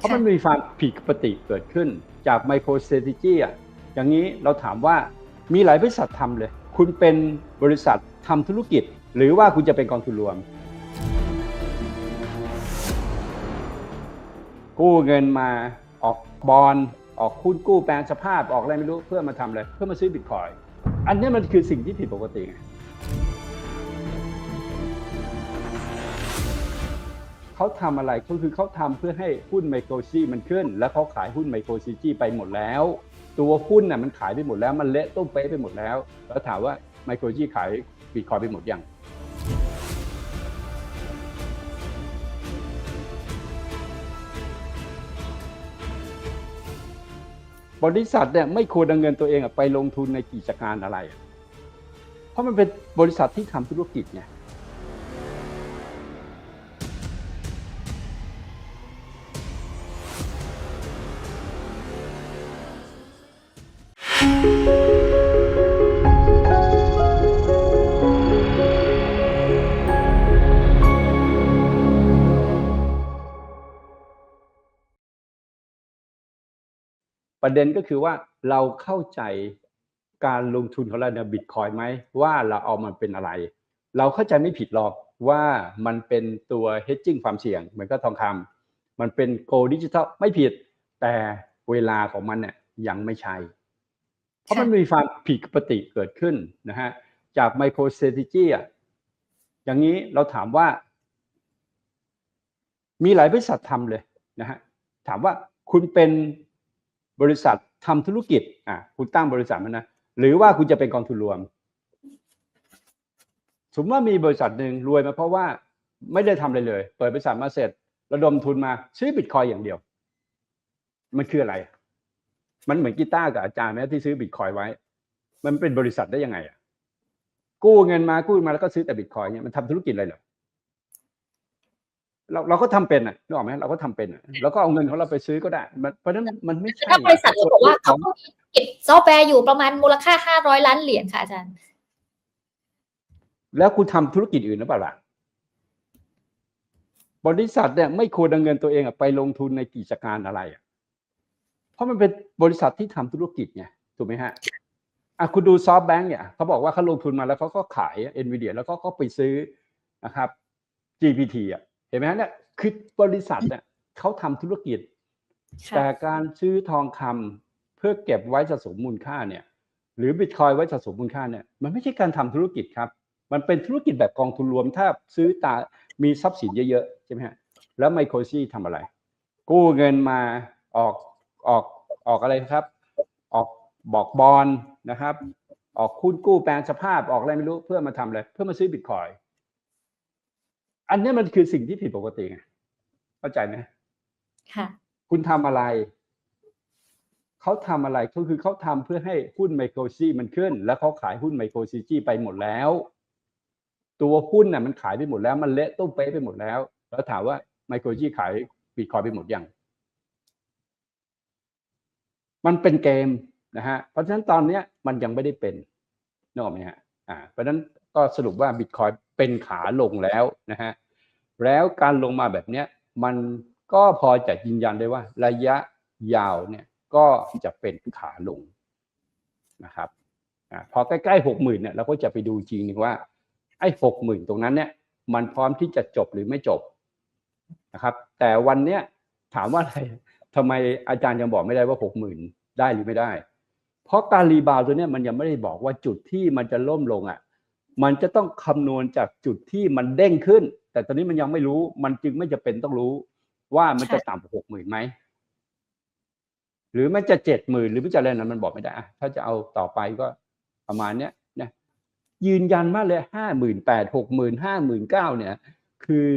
เพราะมันมีความผิดปกติเกิดขึ้น จากไมโครเซติจี้อะอย่างนี้เราถามว่ามีหลายบริษัททำเลย คุณเป็นบริษัททำธุรกิจ หรือว่าคุณจะเป็นกองทุนรวม กู้เงินมาออกบอลออกหุ้นกู้แปลงสภาพออกอะไรไม่รู้เพื่อมาทำอะไรเพื่อมาซื้อบิตคอยอันนี้มันคือสิ่งที่ผิดปกติไง เขาทำอะไรก็คือเขาทำเพื่อให้หุ้นไมโครซีมันขึ้น แล้วเขาขายหุ้นไมโครซีจีไปหมดแล้ว ตัวหุ้นน่ะมันขายไปหมดแล้วมันเละต้มเป๊ะไปหมดแล้ว แล้วถามว่าไมโครซีขายบิตคอยไปหมดยังบริษัทเนี่ยไม่ควรเอาเงินตัวเองอะไปลงทุนในกิจการอะไร เพราะมันเป็นบริษัทที่ทำธุรกิจไง ประเด็นก็คือว่าเราเข้าใจการลงทุนของเราในบิตคอยไหมว่าเราเอามันเป็นอะไร เราเข้าใจไม่ผิดหรอกว่ามันเป็นตัว hedging ความเสี่ยงเหมือนกับทองคำมันเป็นโกลดิจิทัลไม่ผิด แต่เวลาของมันเนี่ยยังไม่ใช่ เพราะมันมีความผิดปกติเกิดขึ้นนะฮะจากไมโครเซติจีอะอย่างนี้เราถามว่า มีหลายบริษัททำเลยนะฮะถามว่าคุณเป็น บริษัททำธุรกิจอะคุณตั้งบริษัทมันนะหรือว่าคุณจะเป็นกองทุนรวม สมมติว่ามีบริษัทหนึ่งรวยมาเพราะว่าไม่ได้ทำอะไรเลย เปิดบริษัทมาเสร็จ ระดมทุนมาซื้อบิตคอยอย่างเดียว มันคืออะไร มันเหมือนกีตาร์กับอาจารย์ไหมที่ซื้อบิตคอยไว้ มันเป็นบริษัทได้ยังไงอะกู้เงินมากู้มาแล้วก็ซื้อแต่บิตคอยเนี่ยมันทำธุรกิจอะไรเหรอ เราเราก็ทำเป็นอะนึกออกไหมเราก็ทำเป็นอะแล้วก็เอาเงินของเราไปซื้อก็ได้มันเพราะฉะนั้นมันไม่ใช่ถ้าบริษัทเขาบอกว่าเขาก็มีธุรกิจซอฟต์แวร์อยู่ประมาณมูลค่าห้าร้อยล้านเหรียญค่ะอาจารย์ แล้วคุณทำธุรกิจอื่นหรือเปล่าล่ะบริษัทเนี่ยไม่ควรเอาเงินตัวเองอะไปลงทุนในกิจการอะไรอะเพราะมันเป็นบริษัทที่ทำธุรกิจไงถูกไหมฮะอะคุณดูซอฟต์แบงค์เนี่ยเขาบอกว่าเขาลงทุนมาแล้วเขาก็ขายเอ็นวีเดียแล้วก็ก็ไปซื้อนะครับ GPT อะ เห็นไหมฮะเนี่ยคือบริษัทเนี่ยเขาทำธุรกิจค่ะแต่การซื้อทองคำเพื่อเก็บไว้สะสมมูลค่าเนี่ย หรือบิตคอยไว้สะสมมูลค่าเนี่ยมันไม่ใช่การทำธุรกิจครับ มันเป็นธุรกิจแบบกองทุนรวม ถ้าซื้อตามีทรัพย์สินเยอะๆใช่ไหมฮะแล้วไมโครซีทำอะไร กู้เงินมาออกออกออกอะไรครับ ออกบอกบอลนะครับ ออกหุ้นกู้แปลงสภาพออกอะไรไม่รู้เพื่อมาทำอะไรเพื่อมาซื้อบิตคอย อันนี้มันคือสิ่งที่ผิดปกติไงเข้าใจไหมค่ะ คุณทำอะไร เขาทำอะไรก็คือเขาทำเพื่อให้หุ้นไมโครซีมันขึ้น แล้วเขาขายหุ้นไมโครซีจีไปหมดแล้ว ตัวหุ้นน่ะมันขายไปหมดแล้ว มันเละตุ้มเป๊ะไปหมดแล้ว แล้วถามว่าไมโครซีขายบิตคอยไปหมดยังมันเป็นเกมนะฮะ เพราะฉะนั้นตอนเนี้ยมันยังไม่ได้เป็นนึกออกไหมฮะ อ่า เพราะฉะนั้นก็สรุปว่าบิตคอย เป็นขาลงแล้วนะฮะแล้วการลงมาแบบเนี้ยมันก็พอจะยืนยันได้ว่า ระยะยาวเนี่ยก็จะเป็นขาลงนะครับอพอใกล้ๆหกหมื่นเนี่ยเราก็จะไปดูจริงหนึ่งว่าไอ้หกหมื่นตรงนั้นเนี่ยมันพร้อมที่จะจบหรือไม่จบนะครับ แต่วันเนี้ยถามว่าอะไรทำไมอาจารย์ยังบอกไม่ได้ว่าหกหมื่นได้หรือไม่ได้ เพราะการรีบาวด์ตัวเนี้ยมันยังไม่ได้บอกว่าจุดที่มันจะล่มลงอะ มันจะต้องคำนวณจากจุดที่มันเด้งขึ้น แต่ตอนนี้มันยังไม่รู้ มันจึงไม่จะเป็นต้องรู้ ว่ามันจะต่ำกว่าหกหมื่นไหมหรือมันจะเจ็ดหมื่นหรือมันจะอะไรนั้นมันบอกไม่ได้อะถ้าจะเอาต่อไปก็ประมาณเนี้ยนะยืนยันมากเลยห้าหมื่นแปดหกหมื่นห้าหมื่นเก้าเนี่ย คือ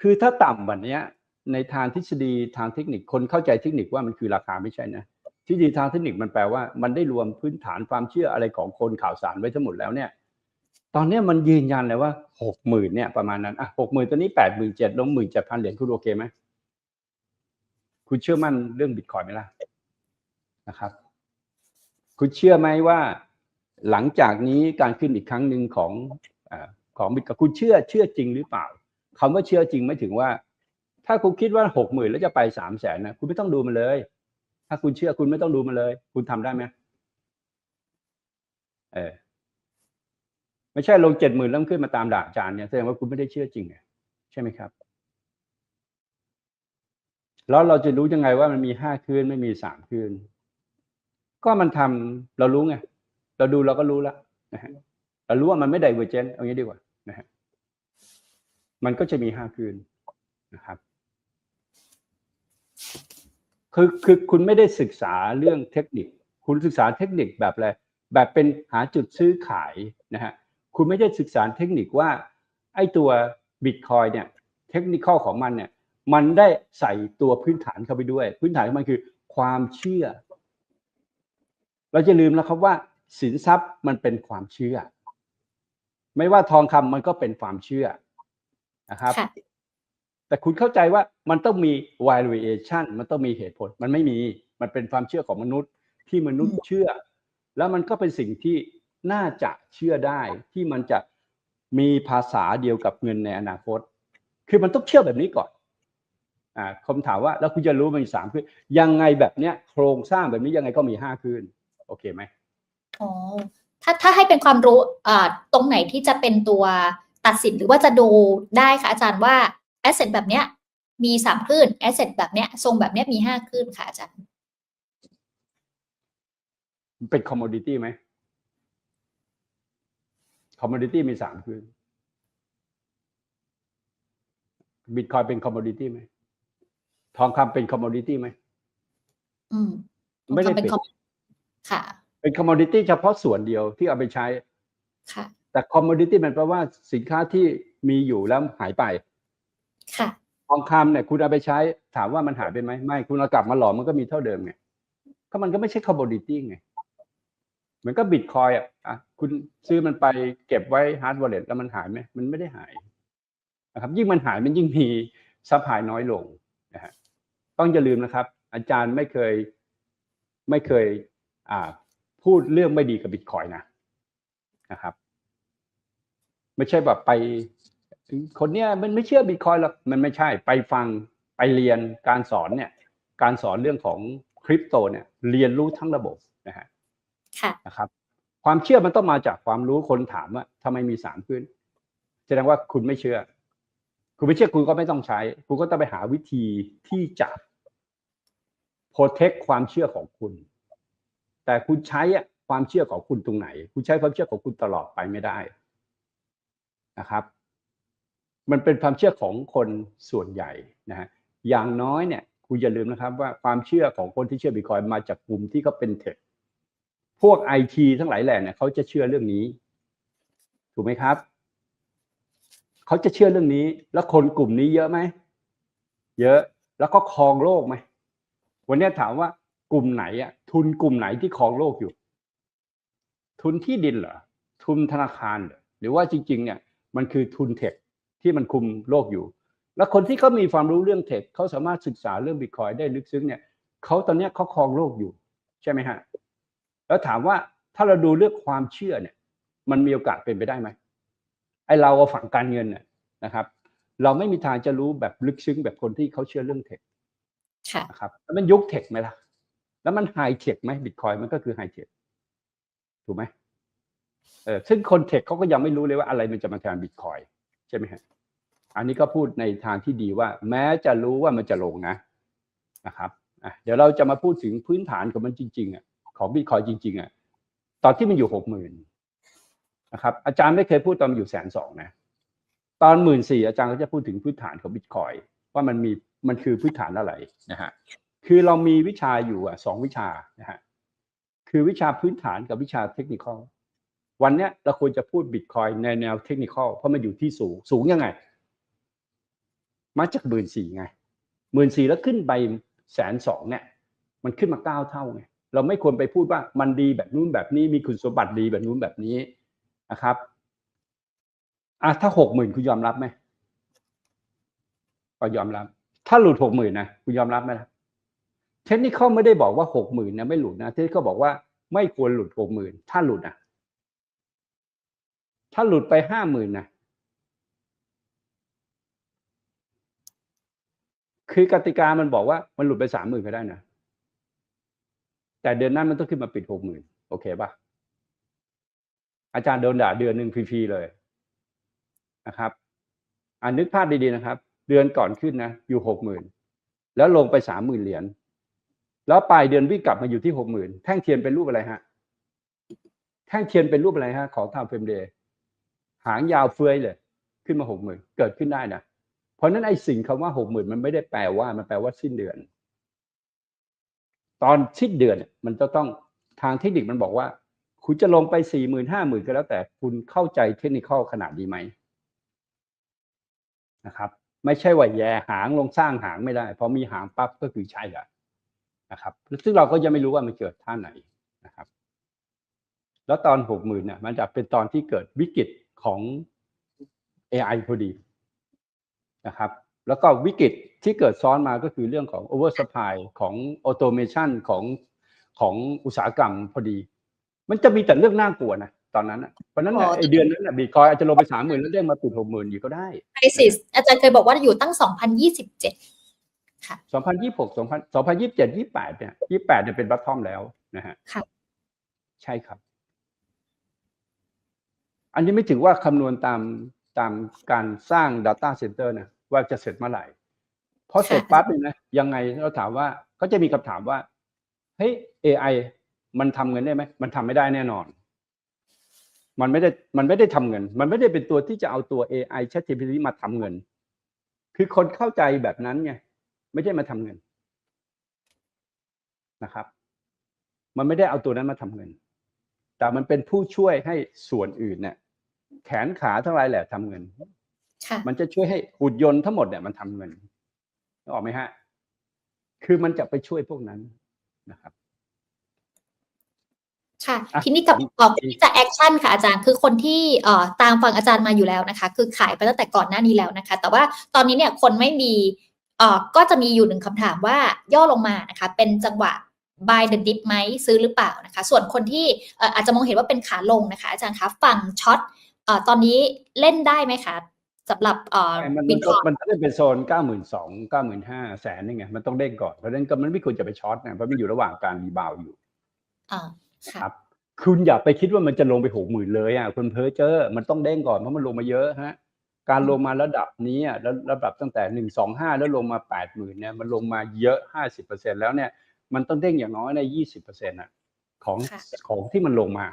คือถ้าต่ำวันเนี้ยในทางทฤษฎีทางเทคนิคคนเข้าใจเทคนิคว่ามันคือราคาไม่ใช่นะ ทฤษฎีทางเทคนิคมันแปลว่ามันได้รวมพื้นฐานความเชื่ออะไรของคนข่าวสารไว้ทั้งหมดแล้วเนี่ย ตอนนี้มันยืนยันเลยว่าหกหมื่นเนี่ยประมาณนั้นอะหกหมื่นตัวนี้แปดหมื่นเจ็ดลงหมื่นเจ็ดพันเหรียญคุณโอเคไหมคุณเชื่อมั่นเรื่องบิตคอยไหมล่ะนะครับ คุณเชื่อไหมว่า หลังจากนี้การขึ้นอีกครั้งหนึ่งของอของบิตคอยคุณเชื่อเชื่อจริงหรือเปล่าคำว่าเชื่อจริงไม่ถึงว่า ถ้าคุณคิดว่าหกหมื่นแล้วจะไปสามแสนนะคุณไม่ต้องดูมันเลย ถ้าคุณเชื่อคุณไม่ต้องดูมันเลย คุณทำได้ไหมเออไม่ใช่ลงเจ็ดหมื่นแล้วขึ้นมาตามด่าอาจารย์เนี่ยแสดงว่าคุณไม่ได้เชื่อจริงไงใช่ไหมครับ แล้วเราจะรู้ยังไงว่ามันมีห้าคืนไม่มีสามคืน ก็มันทำเรารู้ไงเราดูเราก็รู้แล้วนะฮะเรารู้ว่ามันไม่ไดเวอร์เจนเอางี้ดีกว่านะฮะมันก็จะมีห้าคืนนะครับ คือคือคุณไม่ได้ศึกษาเรื่องเทคนิค คุณศึกษาเทคนิคแบบอะไรแบบเป็นหาจุดซื้อขายนะฮะคุณไม่ได้ศึกษาเทคนิคว่าไอ้ตัวบิตคอยเนี่ยเทคนิคของมันเนี่ยมันได้ใส่ตัวพื้นฐานเข้าไปด้วย พื้นฐานของมันคือความเชื่อ เราจะลืมแล้วครับว่าสินทรัพย์มันเป็นความเชื่อ ไม่ว่าทองคำมันก็เป็นความเชื่อนะครับ แต่คุณเข้าใจว่ามันต้องมี valuation มันต้องมีเหตุผล มันไม่มี มันเป็นความเชื่อของมนุษย์ที่มนุษย์เชื่อ แล้วมันก็เป็นสิ่งที่น่าจะเชื่อได้ที่มันจะมีภาษาเดียวกับเงินในอนาคต คือมันต้องเชื่อแบบนี้ก่อนอ่าคำถามว่าแล้วคุณจะรู้มันมีสามคืนยังไงแบบเนี้ยโครงสร้างแบบนี้ยังไงก็มีห้าคืนโอเคไหมอ๋อถ้าถ้าให้เป็นความรู้อ่าตรงไหนที่จะเป็นตัวตัดสินหรือว่าจะดูได้คะอาจารย์ว่า แอสเซทแบบเนี้ยมีสามคลื่นแอสเซทแบบเนี้ยทรงแบบเนี้ยมีห้าคลื่นค่ะอาจารย์มันเป็น commodity ไหม commodity มีสามคืนบิตคอยเป็น commodity ไหมทองคำเป็น commodity ไหมอืมไม่ได้เป็นเป็นคอมค่ะเป็น commodity เฉพาะส่วนเดียวที่เอาไปใช้ ค่ะ แต่ commodity มันแปลว่าสินค้าที่มีอยู่แล้วหายไป ค่ะทองคำเนี่ยคุณเอาไปใช้ถามว่ามันหายไปไหมไม่ คุณเอากลับมาหลอมมันก็มีเท่าเดิมไงก็มันก็ไม่ใช่ commodity ไงเหมือนก็บิตคอยอะอะคุณซื้อมันไปเก็บไว้ hard wallet แล้วมันหายไหมมันไม่ได้หายนะครับ ยิ่งมันหายมันยิ่งมีซัพพลายน้อยลงนะฮะต้องอย่าลืมนะครับ อาจารย์ไม่เคยไม่เคย อ่า พูดเรื่องไม่ดีกับบิตคอยนะนะครับ ไม่ใช่แบบไป คนเนี้ยมันไม่เชื่อบิตคอยหรอกมันไม่ใช่ไปฟังไปเรียนการสอนเนี่ย การสอนเรื่องของคริปโตเนี่ยเรียนรู้ทั้งระบบนะฮะค่ะนะครับความเชื่อมันต้องมาจากความรู้คนถามว่าทำไมมีสามขึ้นแสดงว่าคุณไม่เชื่อ คุณไม่เชื่อคุณก็ไม่ต้องใช้ คุณก็ต้องไปหาวิธีที่จะโปรเทคความเชื่อของคุณ แต่คุณใช้อะความเชื่อของคุณตรงไหน คุณใช้ความเชื่อของคุณตลอดไปไม่ได้นะครับ มันเป็นความเชื่อของคนส่วนใหญ่นะฮะอย่างน้อยเนี่ยคุณอย่าลืมนะครับว่าความเชื่อของคนที่เชื่อบิตคอยน์มาจากกลุ่มที่เขาเป็นเทคพวกไอทีทั้งหลายแหล่เนี่ยเขาจะเชื่อเรื่องนี้ ถูกไหมครับเขาจะเชื่อเรื่องนี้ แล้วคนกลุ่มนี้เยอะไหมเยอะแล้วก็ครองโลกไหมวันนี้ถามว่ากลุ่มไหนอะทุนกลุ่มไหนที่ครองโลกอยู่ ทุนที่ดินเหรอทุนธนาคารหรือว่าจริง ๆ เนี่ยมันคือทุนเทค ที่มันคุมโลกอยู่ แล้วคนที่เขามีความรู้เรื่องเทคเขาสามารถศึกษาเรื่องบิตคอยได้ลึกซึ้งเนี่ยเขาตอนเนี้ยเขาครองโลกอยู่ใช่ไหมฮะแล้วถามว่าถ้าเราดูเรื่องความเชื่อเนี่ย มันมีโอกาสเป็นไปได้ไหมไอเราเอาฝั่งการเงินเนี่ยนะครับ เราไม่มีทางจะรู้แบบลึกซึ้งแบบคนที่เขาเชื่อเรื่องเทคค่ะนะครับแล้วมันยุคเทคไหมล่ะ แล้วมันไฮเทคไหมบิตคอยมันก็คือไฮเทคถูกไหมเออซึ่งคนเทคเขาก็ยังไม่รู้เลยว่าอะไรมันจะมาแทนบิตคอย ใช่ไหมฮะอันนี้ก็พูดในทางที่ดีว่า แม้จะรู้ว่ามันจะลงนะนะครับเดี๋ยวเราจะมาพูดถึงพื้นฐานของมันจริงๆอะของบิตคอยจริงๆอะตอนที่มันอยู่หกหมื่นนะครับ อาจารย์ไม่เคยพูดตอนมันอยู่แสนสองนะตอนหมื่นสี่อาจารย์ก็จะพูดถึงพื้นฐานของบิตคอยว่ามันมีมันคือพื้นฐานอะไรนะฮะคือเรามีวิชาอยู่อะสองวิชานะฮะคือวิชาพื้นฐานกับวิชาเทคนิคอล วันนี้เราควรจะพูดบิตคอยในแนวเทคนิคอลเพราะมันอยู่ที่สูง สูงยังไง มาจากหมื่นสี่ไงหมื่นสี่แล้วขึ้นไปแสนสองเนี่ย มันขึ้นมาเก้าเท่าไงเราไม่ควรไปพูดว่ามันดีแบบนู้นแบบนี้มีคุณสมบัติดีแบบนู้นแบบนี้นะครับอะถ้าหกหมื่นคุณยอมรับไหมก็ยอมรับ ถ้าหลุดหกหมื่นนะคุณยอมรับไหมล่ะเทคนิคไม่ได้บอกว่าหกหมื่นนะไม่หลุดนะเทคนิคบอกว่าไม่ควรหลุดหกหมื่นถ้าหลุดนะ ถ้าหลุดไปห้าหมื่นนะคือกติกามันบอกว่ามันหลุดไปสามหมื่นก็ได้นะ แต่เดือนนั้นมันต้องขึ้นมาปิดหกหมื่นโอเคป่ะ อาจารย์โดนด่าเดือนหนึ่งฟรีๆเลยนะครับอ่านึกภาพดีๆนะครับ เดือนก่อนขึ้นนะ อยู่หกหมื่นแล้วลงไปสามหมื่นเหรียญแล้วปลายเดือนวิ่งกลับมาอยู่ที่หกหมื่นแท่งเทียนเป็นรูปอะไรฮะ แท่งเทียนเป็นรูปอะไรฮะ ของทางเฟรมเดย์ หางยาวเฟื้อยเลย ขึ้นมาหกหมื่นเกิดขึ้นได้นะเพราะนั้นไอ้สิ่งคำว่าหกหมื่นมันไม่ได้แปลว่ามันแปลว่าสิ้นเดือน ตอนสิ้นเดือนมันจะต้องทางเทคนิคมันบอกว่า คุณจะลงไปสี่หมื่นห้าหมื่นก็แล้วแต่คุณเข้าใจเทคนิคขนาดนี้ไหมนะครับ ไม่ใช่ว่าแย่หางลงสร้างหางไม่ได้พอมีหางปั๊บก็คือใช่ละนะครับ ซึ่งเราก็ยังไม่รู้ว่ามันเกิดท่าไหนนะครับ แล้วตอนหกหมื่นเนี่ยมันจะเป็นตอนที่เกิดวิกฤต ของ AI พอดีนะครับ แล้วก็วิกฤตที่เกิดซ้อนมาก็คือเรื่องของ oversupply ของ automation ของของอุตสาหกรรมพอดี มันจะมีแต่เรื่องน่ากลัวนะตอนนั้นนะเพราะฉะนั้นน่ะอ๋อไอเดือนนั้นนะบีคอยอาจจะลงไปสามหมื่นแล้วเด้งมาติดหกหมื่นอยู่ก็ได้ไครซิสอาจารย์เคยบอกว่าอยู่ตั้ง2027ค่ะสองพันยี่หกสองพันสองพันยี่สิบเจ็ดยี่แปดเนี่ยยี่แปดเนี่ยเป็นบัตทอมแล้วนะฮะค่ะใช่ครับ อันนี้ไม่ถึงว่าคำนวณตามตามการสร้าง Data Center นะว่าจะเสร็จเมื่อไหร่พอเสร็จปั๊บเนี่ยนะยังไงเราถามว่าก็จะมีคำถามว่าเฮ้ย AI มันทำเงินได้ไหมมันทำไม่ได้แน่นอน มันไม่ได้มันไม่ได้ทำเงิน มันไม่ได้เป็นตัวที่จะเอาตัว AI ChatGPT มาทำเงิน คือคนเข้าใจแบบนั้นไงไม่ได้มาทำเงินนะครับ มันไม่ได้เอาตัวนั้นมาทำเงิน แต่มันเป็นผู้ช่วยให้ส่วนอื่นเนี่ย แขนขาทั้งหลายแหละทำเงินค่ะมันจะช่วยให้หุ่นยนต์ทั้งหมดเนี่ยมันทำเงินนึกออกไหมฮะ คือมันจะไปช่วยพวกนั้นนะครับค่ะอะทีนี้กับออกที่จะแอคชั่นค่ะอาจารย์คือคนที่เอ่อตามฟังอาจารย์มาอยู่แล้วนะคะ คือขายไปตั้งแต่ก่อนหน้านี้แล้วนะคะ แต่ว่าตอนนี้เนี่ยคนไม่มีเอ่อก็จะมีอยู่หนึ่งคำถามว่าย่อลงมานะคะ เป็นจังหวะ buy the dip ไหมซื้อหรือเปล่านะคะ ส่วนคนที่เอ่ออาจจะมองเห็นว่าเป็นขาลงนะคะ อาจารย์คะฝั่งช็อตเอ่อตอนนี้เล่นได้ไหมคะสำหรับเอ่อมันบิมันตคต้องอยมันต้องเป็นโซนเก้าหมื่นสองเก้าหมื่นห้าแสนนี่ไงมันต้องเด้งก่อนเพราะฉะนั้นก็มันไม่ควรจะไปช็อตนะเพราะมันอยู่ระหว่างการรีบาวด์อยู่อ่าค่ะครับ คุณอย่าไปคิดว่ามันจะลงไปหกหมื่นเลยอะคุณเพ้อเจอมันต้องเด้งก่อนเพราะมันลงมาเยอะฮะ การลงมาระดับนี้อะแล้วระดับตั้งแต่หนึ่งสองห้าแล้วลงมาแปดหมื่นเนี่ยมันลงมาเยอะห้าสิบเปอร์เซ็นแล้วเนี่ย มันต้องเด้งอย่างน้อยในยี่สิบเปอร์เซ็นต์อะของค่ะของที่มันลงมา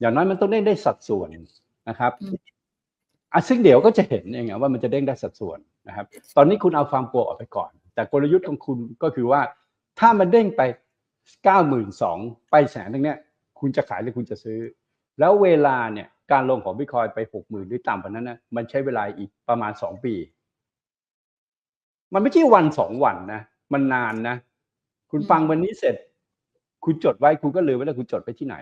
อย่างน้อยมันต้องเด้งได้สัดส่วนนะครับอืมอะซึ่งเดี๋ยวก็จะเห็นเองอะว่ามันจะเด้งได้สัดส่วนนะครับ ตอนนี้คุณเอาความกลัวออกไปก่อน แต่กลยุทธ์ของคุณก็คือว่า ถ้ามันเด้งไปเก้าหมื่นสองไปแสนตรงเนี้ย คุณจะขายหรือคุณจะซื้อ แล้วเวลาเนี่ยการลงของบิตคอยไปหกหมื่นหรือต่ำกว่านั้นนะมันใช้เวลาอีกประมาณสองปี มันไม่ใช่วันสองวันนะ มันนานนะ คุณอืมฟังวันนี้เสร็จ คุณจดไว้คุณก็ลืมไว้แล้วคุณจดไปที่ไหน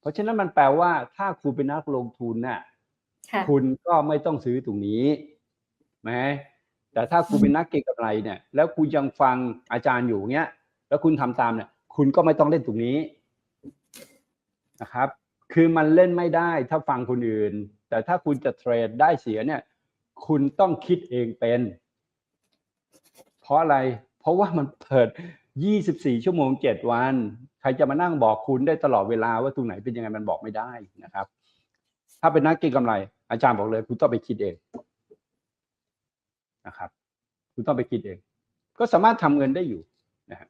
เพราะฉะนั้นมันแปลว่าถ้าคุณเป็นนักลงทุนน่ะค่ะคุณก็ไม่ต้องซื้อตรงนี้ไหมแต่ถ้าคุณเป็นนักเก็งกำไรเนี่ย แล้วคุณยังฟังอาจารย์อยู่เงี้ย แล้วคุณทำตามเนี่ย คุณก็ไม่ต้องเล่นตรงนี้นะครับ คือมันเล่นไม่ได้ถ้าฟังคนอื่น แต่ถ้าคุณจะเทรดได้เสียเนี่ย คุณต้องคิดเองเป็น เพราะอะไร เพราะว่ามันเปิด 24 ชั่วโมง 7 วัน ใครจะมานั่งบอกคุณได้ตลอดเวลาว่าตรงไหนเป็นยังไงมันบอกไม่ได้นะครับ ถ้าเป็นนักเก็งกำไร อาจารย์บอกเลย คุณต้องไปคิดเองนะครับ คุณต้องไปคิดเอง ก็สามารถทำเงินได้อยู่นะครับ